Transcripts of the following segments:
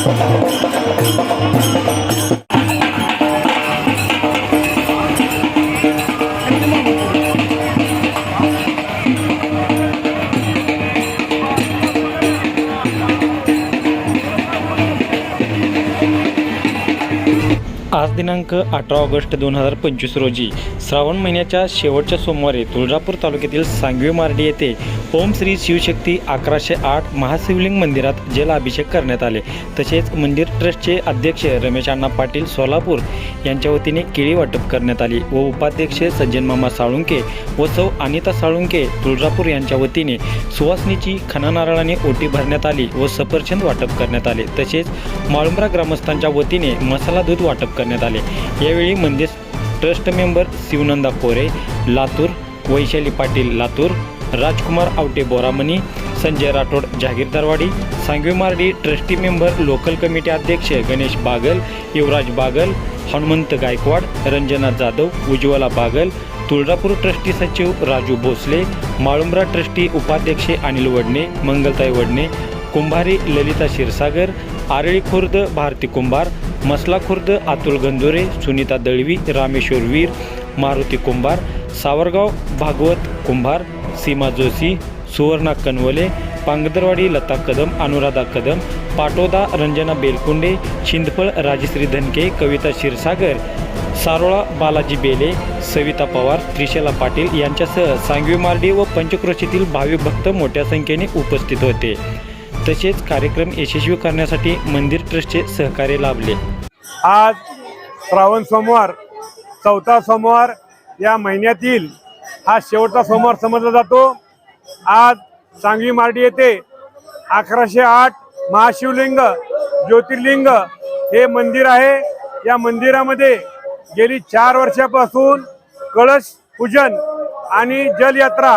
आज दिनांक अठरा ऑगस्ट दोन हजार पंचवीस रोजी श्रावण महिन्याच्या शेवटच्या सोमवारी तुळजापूर तालुक्यातील सांगवी मार्डी येथे ओम श्री शिवशक्ती अकराशे आठ महाशिवलिंग मंदिरात जलाभिषेक करण्यात आले. तसेच मंदिर ट्रस्टचे अध्यक्ष रमेश अण्णा पाटील सोलापूर यांच्या वतीने केळी वाटप करण्यात आली व उपाध्यक्ष सज्जनमामा साळुंके व सौ अनिता साळुंके तुळजापूर यांच्या वतीने सुवासनीची खना नारळाने ओटी भरण्यात आली व सफरचंद वाटप करण्यात आले. तसेच माळुंबरा ग्रामस्थांच्या वतीने मसाला दूध वाटप करण्यात आले. यावेळी मंदिर trust member Shivnanda Kore Latur Vaishali Patil Latur Rajkumar Awate Boramani Sanjay Rathod Jagirdarwadi Sangvi Mardi trustee member local committee अध्यक्ष गणेश बागल युवराज बागल हनुमंत गायकवाड रंजना जाधव उज्ज्वला बागल तुळजापूर ट्रस्टी सचिव राजू भोसले माळुंब्रा ट्रस्टी उपाध्यक्ष अनिल वडणे मंगलताई वडणे कुंभारी ललिता क्षीरसागर आरळी खुर्द भारती कुंभार मसला खुर्द अतुल गंधुरे सुनीता दळवी रामेश्वर वीर मारुती कुंभार सावरगाव भागवत कुंभार सीमा जोशी सुवर्णा कनवले पांगदरवाडी लता कदम अनुराधा कदम पाटोदा रंजना बेलकुंडे शिंदफळ राजश्री धनके कविता क्षीरसागर सारोळा बालाजी बेले सविता पवार त्रिशला पाटील यांच्यासह सांगवी मार्डी व पंचक्रोशीतील भावी भक्त मोठ्या संख्येने उपस्थित होते. तसेच कार्यक्रम यशस्वी करण्यासाठी मंदिर ट्रस्टचे सहकार्य लाभले. आज श्रावण सोमवार चौथा सोमवार या महिन्यातील हा शेवटचा सोमवार समजला जातो. आज सांगवी मार्डी येथे अकराशे आठ महाशिवलिंग ज्योतिर्लिंग हे मंदिर आहे. या मंदिरामध्ये गेली चार वर्षापासून कळश पूजन आणि जलयात्रा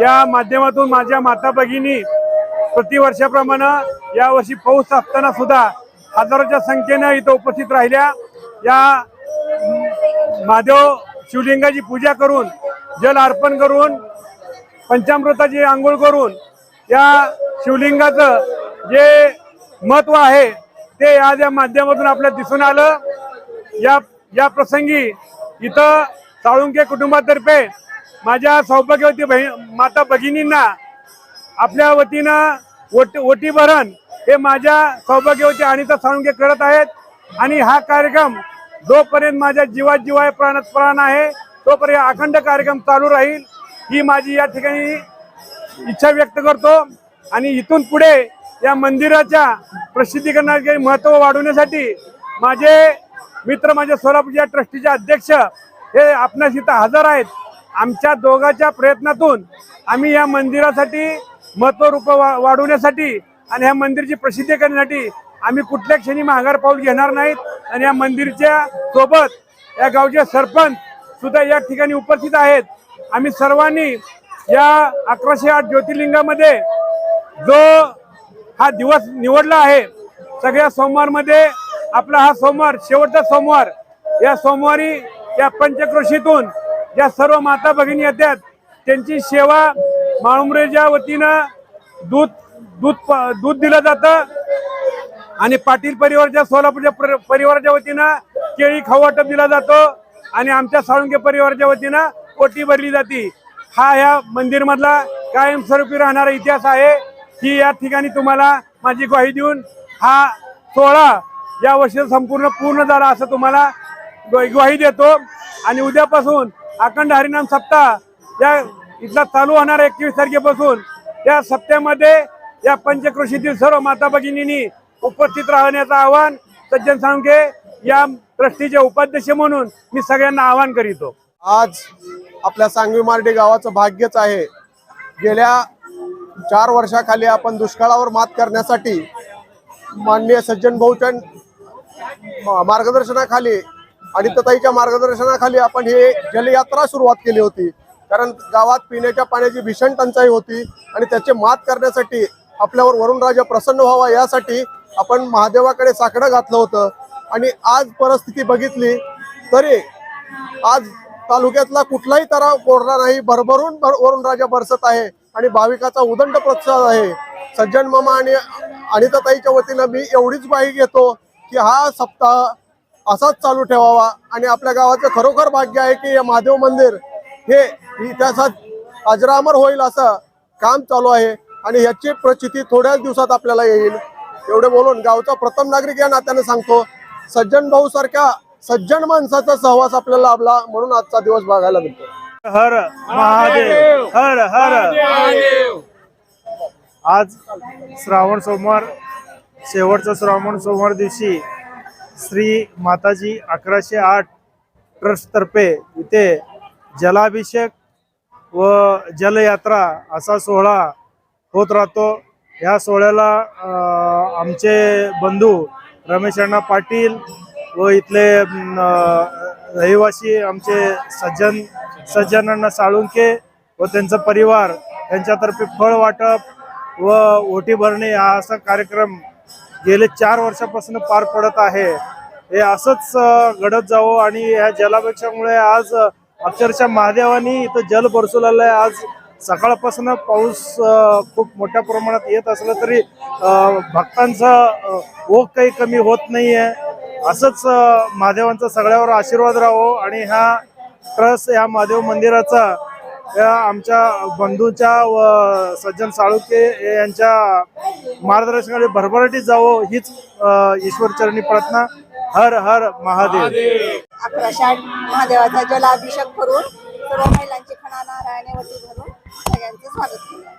या माध्यमातून माझ्या माता भगिनी प्रतिवर्षाप्रमाणे यावर्षी पाऊस असताना सुद्धा हजारोच्या संख्येनं इथं उपस्थित राहिल्या. या महादेव शिवलिंगाची पूजा करून जल अर्पण करून पंचामृताची आंघोळ करून या शिवलिंगाचं जे महत्त्व आहे ते आज या माध्यमातून आपल्याला दिसून आलं. या या प्रसंगी इथं साळुंके कुटुंबातर्फे माझ्या सौभाग्यवती बहीण माता भगिनींना आपल्या वतीनं ओटी ओटी भरण हे माझ्या सौभाग्यवती अनिता साळुंके करत आहेत. आणि हा कार्यक्रम जोपर्यंत माझ्या जीवात जीवाय प्राणात प्राण आहे तोपर्यंत अखंड कार्यक्रम चालू राहील ही माझी या ठिकाणी इच्छा व्यक्त करतो. आणि इथून पुढे या मंदिराच्या प्रसिद्धीकरणाचे महत्त्व वाढवण्यासाठी माझे मित्र माझ्या सोलापूरच्या ट्रस्टीचे अध्यक्ष हे आपणास इथं हजर आहेत. आमच्या दोघांच्या प्रयत्नातून आम्ही या मंदिरासाठी महत्त्व रूप वा वाढवण्यासाठी आणि ह्या मंदिरची प्रसिद्धी करण्यासाठी आम्ही कुठल्या क्षणी माघार पाऊल घेणार नाहीत. आणि या मंदिरच्या सोबत या गावचे सरपंच सुद्धा या ठिकाणी उपस्थित आहेत. आम्ही सर्वांनी या अकराशे आठ ज्योतिर्लिंगामध्ये जो हा दिवस निवडला आहे सगळ्या सोमवारमध्ये आपला हा सोमवार शेवटचा सोमवार या सोमवारी या पंचक्रोशीतून ज्या सर्व माता भगिनी येतात. त्यांची सेवा माळुंबरेच्या वतीनं दूध दूध प- दूध दिलं जातं. आणि पाटील परिवाराच्या सोलापूरच्या पर- परिवाराच्या वतीनं केळी खाऊ वाटप दिला जातो. आणि आमच्या साळुंके परिवाराच्या वतीनं पोटी भरली जाते. हा ह्या मंदिरमधला कायमस्वरूपी राहणारा इतिहास आहे. की या ठिकाणी तुम्हाला माझी ग्वाही देऊन हा सोहळा या वर्षी संपूर्ण पूर्ण झाला असं तुम्हाला ग्वाही देतो. आणि उद्यापासून अखंड हरिनाम सप्ताह या इथला चालू होणार एकवीस तारखेपासून. या सप्त्यामध्ये या पंचकृषीतील सर्व माता भगिनींनी उपस्थित राहण्याचं आवाहन सज्जन सांगे या ट्रस्टीचे उपाध्यक्ष म्हणून मी सगळ्यांना आवाहन करीतो. आज आपल्या सांगवी मार्डी गावाचं भाग्यच आहे. गेल्या चार वर्षाखाली आपण दुष्काळावर मात करण्यासाठी माननीय सज्जन भाऊचंद मार्गदर्शनाखाली आणि तताईच्या मार्गदर्शनाखाली आपण ही जलयात्रा सुरुवात केली होती. कारण गावात पिण्याच्या पाण्याची भीषण टंचाई होती आणि त्याचे मात करण्यासाठी आपल्यावर वरुणराजा प्रसन्न व्हावा यासाठी आपण महादेवाकडे साकडं घातलं होतं. आणि आज परिस्थिती बघितली तरी आज तालुक्यातला कुठलाही तराव कोरडा नाही. भरभरून भर- वरुणराजा बरसत आहे आणि भाविकाचा उदंड प्रतिसाद आहे. सज्जन मामा आणि अनिताताईच्या वतीनं मी एवढीच ग्वाही घेतो की हा सप्ताह असाच चालू ठेवावा. आणि आपल्या गावाचं खरोखर भाग्य आहे की हे महादेव मंदिर हे इतिहासात अजरामर होईल असं काम चालू आहे आणि ह्याची प्रचिती थोड्याच दिवसात आपल्याला येईल. एवढे बोलून गावचा प्रथम नागरिक या नात्याने सांगतो सज्जन भाऊ सारख्या सज्जन माणसाचा सहवास आपल्याला लाभला म्हणून आजचा दिवस बघायला मिळतो. हर महादेव हर हर. आज श्रावण सोमवार शेवटचा श्रावण सोमवार दिवशी श्री माताजी अकराशे आठ ट्रस्टतर्फे इथे जलाभिषेक व जलयात्रा असा सोहळा होत राहतो. या सोहळ्याला आमचे बंधू रमेश अण्णा पाटील व इथले रहिवासी आमचे सज्जन सज्जनांना साळुंके व त्यांचा परिवार यांच्यातर्फे फळ वाटप व ओटी भरणे हा असा कार्यक्रम गेले चार वर्षापासून पार पडत आहे. हे असंच घडत जावं आणि या जलापेक्षामुळे आज अक्षरशः महादेवानी इथं जल बरसवलेलं आहे. आज सकाळपासून पाऊस खूप मोठ्या प्रमाणात येत असलं तरी भक्तांचा ओघ काही कमी होत नाहीये. असंच महादेवांचा सगळ्यावर आशीर्वाद राहो आणि ह्या ट्रस्ट या महादेव मंदिराचा या आमच्या बंधूच्या व सज्जन साळुके यांच्या मार्गदर्शनाकडे भरभराटीत जावो. हीच ईश्वरचरणी प्रार्थना. हर हर महादेव. अकराशाठ महादेवाचा जलाभिषेक करून सर्व महिलांची खणा नारायणे वटी भरून सगळ्यांचं स्वागत केलं.